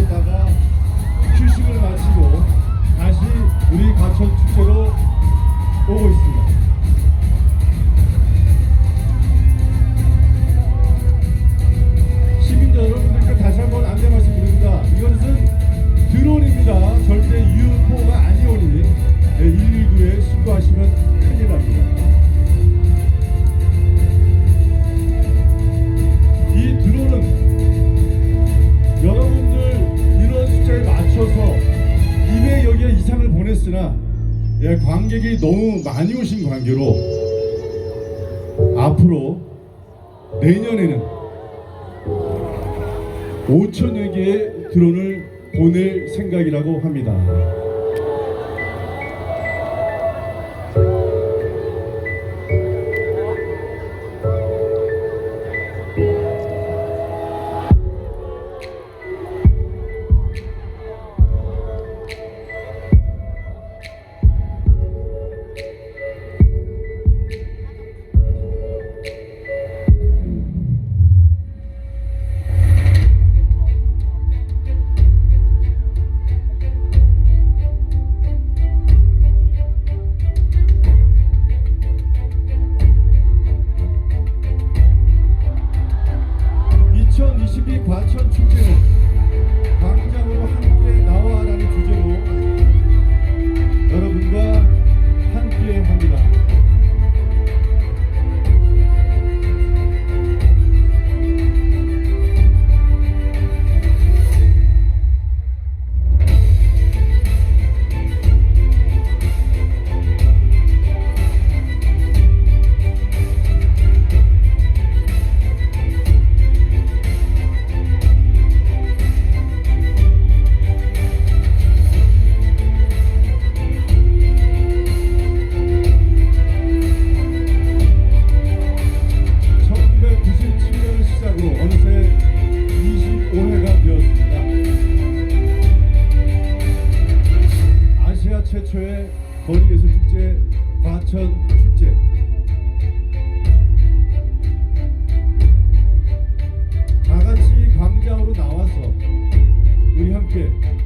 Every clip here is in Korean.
쉬었다가 휴식을 마치고 다시 우리 과천 축제로 오고 있습니다. 보냈으나 예, 관객이 너무 많이 오신 관계로 앞으로 내년에는 5천여 개의 드론을 보낼 생각이라고 합니다.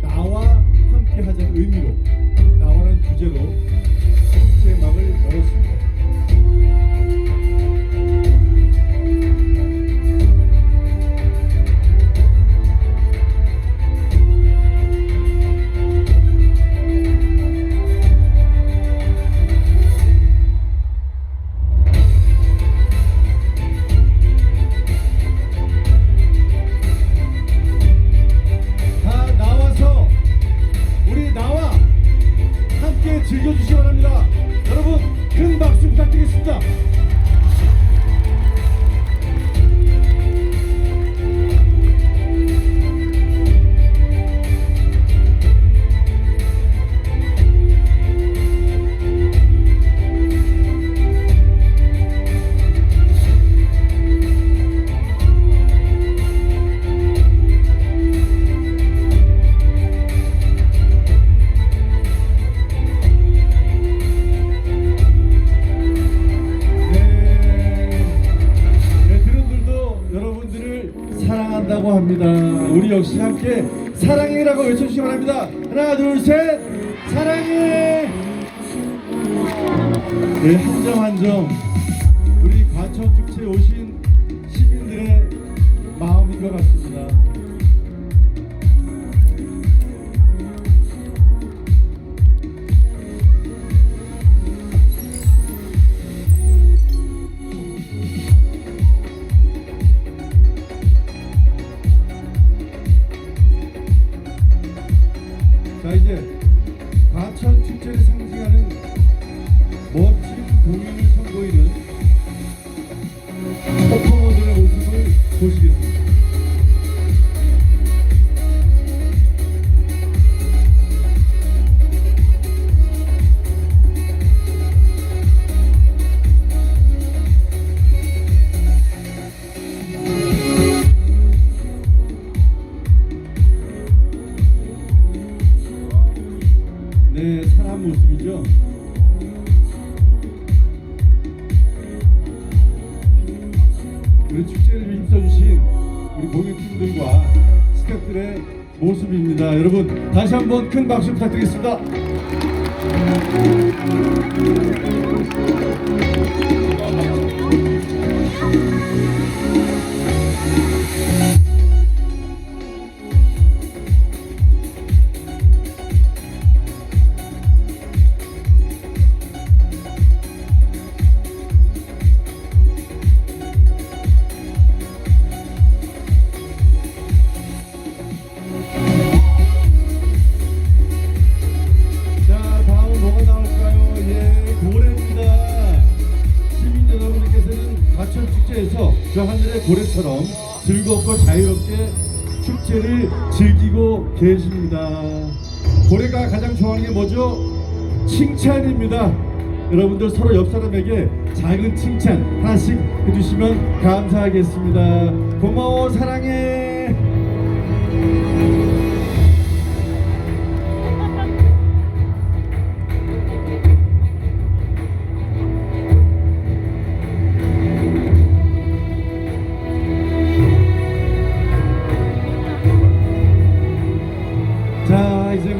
나와 함께 하자는 의미로 나와라는 주제로 축제의 막을 열었습니다. 다 즐겨주시기 바랍니다. 여러분 큰 박수 부탁드리겠습니다. 사랑한다고 합니다. 우리 역시 함께 사랑해라고 외쳐주시기 바랍니다. 하나, 둘, 셋, 사랑해. 네, 한점 한점 네, 사람 모습이죠. 우리 축제를 힘써주신 우리 공연팀들과 스태프들의 모습입니다. 여러분 다시 한번 큰 박수 부탁드리겠습니다. 저 하늘의 고래처럼 즐겁고 자유롭게 축제를 즐기고 계십니다. 고래가 가장 좋아하는 게 뭐죠? 칭찬입니다. 여러분들 서로 옆 사람에게 작은 칭찬 하나씩 해주시면 감사하겠습니다. 고마워 사랑해.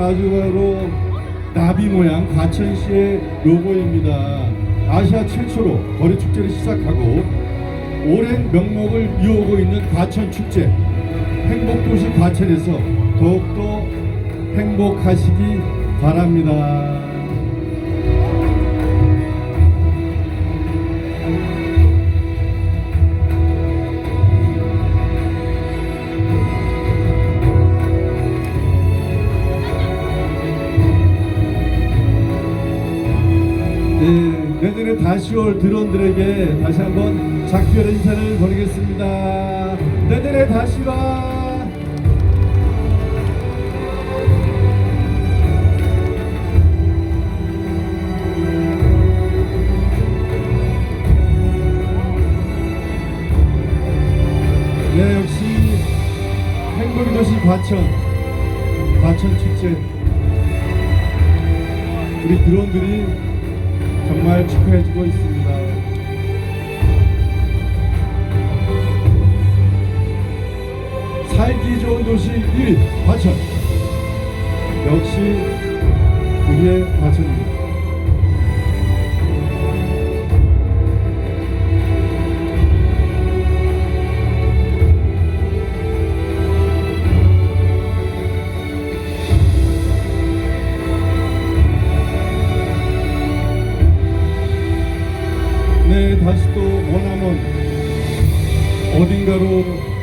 자 이제 마지막으로 나비 모양 과천시의 로고입니다. 아시아 최초로 거리 축제를 시작하고 오랜 명목을 이어오고 있는 과천 축제 행복도시 과천에서 더욱더 행복하시기 바랍니다. 7월 드론들에게 다시 한번 작별 인사를 보내겠습니다. 내년에 네, 네, 네, 다시 와! 네, 역시 행복이도시 과천, 과천 축제. 우리 드론들이 정말 축하해주고 있습니다. 살기 좋은 도시 1위 과천. 역시 우리의 과천입니다. 여러분 어딘가로